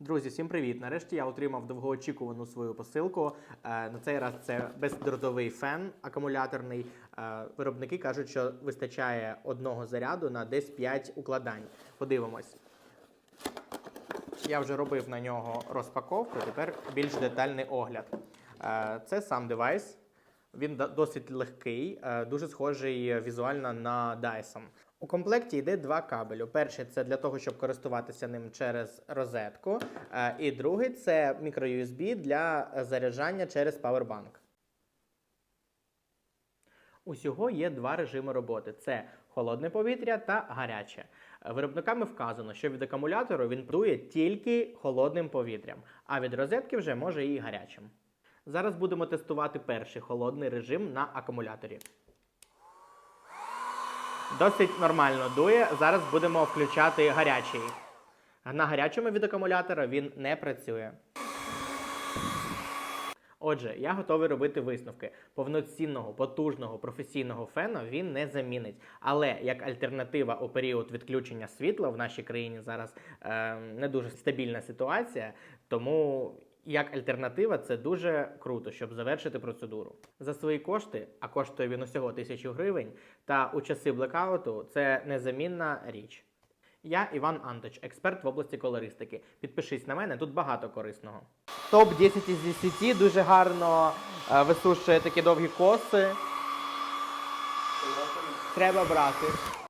Друзі, всім привіт! Нарешті я отримав довгоочікувану свою посилку. Е, На цей раз це бездротовий фен акумуляторний. Е, Виробники кажуть, що вистачає одного заряду на десь 5 укладань. Подивимось. Я вже робив на нього розпаковку, тепер більш детальний огляд. Е, Це сам девайс. Він досить легкий, дуже схожий візуально на Dyson. У комплекті йде два кабелю. Перший це для того, щоб користуватися ним через розетку, е, і другий це мікро-USB для заряджання через Powerbank. Усього є два режими роботи: це холодне повітря та гаряче. Виробниками вказано, що від акумулятору він дує тільки холодним повітрям, а від розетки вже може і гарячим. Зараз будемо тестувати перший холодний режим на акумуляторі. Досить нормально дує. Зараз будемо включати гарячий. На гарячому від акумулятора він не працює. Отже, я готовий робити висновки. Повноцінного, потужного, професійного фена він не замінить. Але як альтернатива у період відключення світла в нашій країні зараз е, не дуже стабільна ситуація, тому як альтернатива це дуже круто, щоб завершити процедуру. За свої кошти, а коштує він усього тисячу гривень, та у часи блекауту це незамінна річ. Я Іван Анточ, експерт в області колористики. Підпишись на мене, тут багато корисного. Топ 10 із 10 дуже гарно е, висушує такі довгі коси. Треба брати.